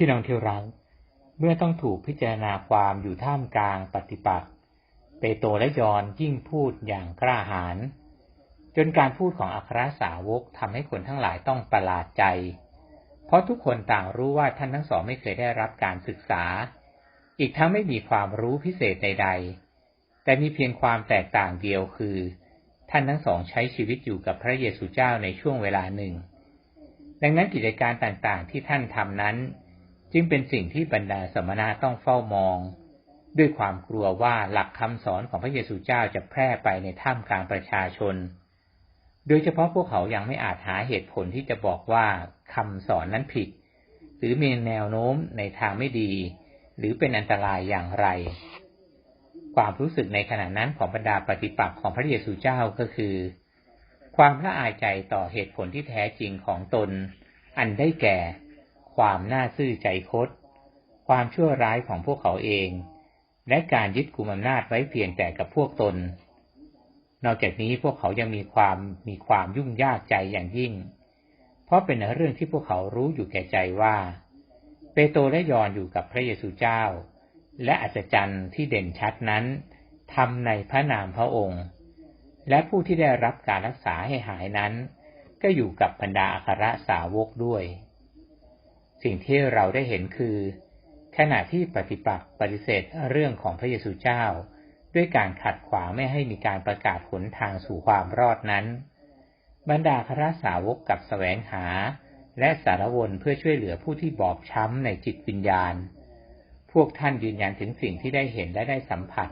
พี่น้องที่รักเมื่อต้องถูกพิจารณาความอยู่ท่ามกลางปฏิปักษ์เปโตรและยอนยิ่งพูดอย่างกล้าหาญจนการพูดของอัครสาวกทำให้คนทั้งหลายต้องประหลาดใจ เพราะทุกคนต่างรู้ว่าท่านทั้งสองไม่เคยได้รับการศึกษา อีกทั้งไม่มีความรู้พิเศษใด ๆ แต่มีเพียงความแตกต่างเดียวคือ ท่านทั้งสองใช้ชีวิตอยู่กับพระเยซูเจ้าในช่วงเวลาหนึ่ง ดังนั้นกิจการต่างๆที่ท่านทำนั้น จึงเป็นสิ่งที่บรรดาสมณะต้องเฝ้ามอง ด้วยความกลัวว่าหลักคำสอนของพระเยซูเจ้าจะแพร่ไปในท่ามกลางประชาชน โดยเฉพาะพวกเขายังไม่อาจหาเหตุผลที่จะบอกว่าคำสอนนั้นผิด หรือมีแนวโน้มในทางไม่ดี หรือเป็นอันตรายอย่างไร ความรู้สึกในขณะนั้นของบรรดาปฏิปักษ์ของพระเยซูเจ้าก็คือ ความละอายใจต่อเหตุผลที่แท้จริงของตน อันได้แก่ ความน่าซื่อใจคด ความชั่วร้ายของพวกเขาเอง และการยึดกุมอำนาจไว้เพียงแต่กับพวกตน นอกจากนี้พวกเขายังมีความมีความยุ่งยากใจอย่างยิ่ง เพราะเป็นเรื่องที่พวกเขารู้อยู่แก่ใจว่า เปโตรและยอนอยู่กับพระเยซูเจ้า และอัศจรรย์ที่เด่นชัดนั้นทำในพระนามพระองค์ และผู้ที่ได้รับการรักษาให้หายนั้น ก็อยู่กับบรรดาอัครสาวกด้วย สิ่งที่เราได้เห็นคือ ขณะที่ปฏิปักษ์ปฏิเสธเรื่องของพระเยซูเจ้า ด้วยการขัดขวางไม่ให้มีการประกาศหนทางสู่ความรอดนั้น บรรดาคราสาวกกับสแสวงหา และสารวนเพื่อช่วยเหลือผู้ที่บอบช้ำในจิตวิญญาณ พวกท่านยืนยันถึงสิ่งที่ได้เห็นและได้สัมผัส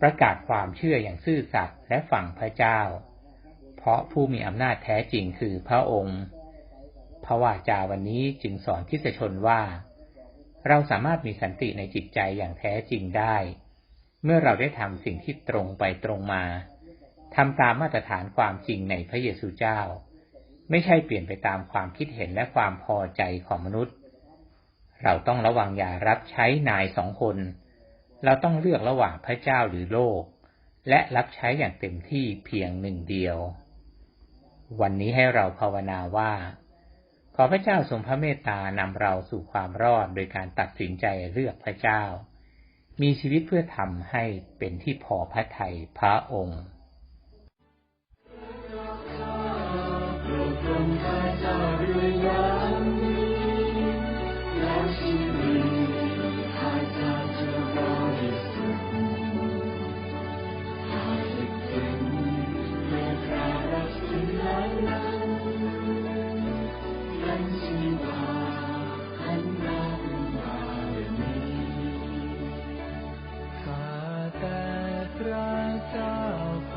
ประกาศความเชื่ออย่างซื่อสัตย์และฝังพระเจ้า เพราะผู้มีอำนาจแท้จริงคือพระองค์ พระวาจาวันนี้จึงสอนคิสชนว่า เราสามารถมีสันติในจิตใจอย่างแท้จริงได้ เมื่อเราได้ทำสิ่งที่ตรงไปตรงมาทำตามมาตรฐานความจริงในพระเยซูเจ้า ไม่ใช่เปลี่ยนไปตามความคิดเห็นและความพอใจของมนุษย์ เราต้องระวังอย่ารับใช้นายสองคน เราต้องเลือกระหว่างพระเจ้าหรือโลก และรับใช้อย่างเต็มที่เพียงหนึ่งเดียว วันนี้ให้เราภาวนาว่า ขอพระเจ้าทรงพระเมตตานำเราสู่ความรอดโดยการตัดสินใจเลือกพระเจ้า มีชีวิตเพื่อทำให้เป็นที่พอพระทัยพระองค์ 到。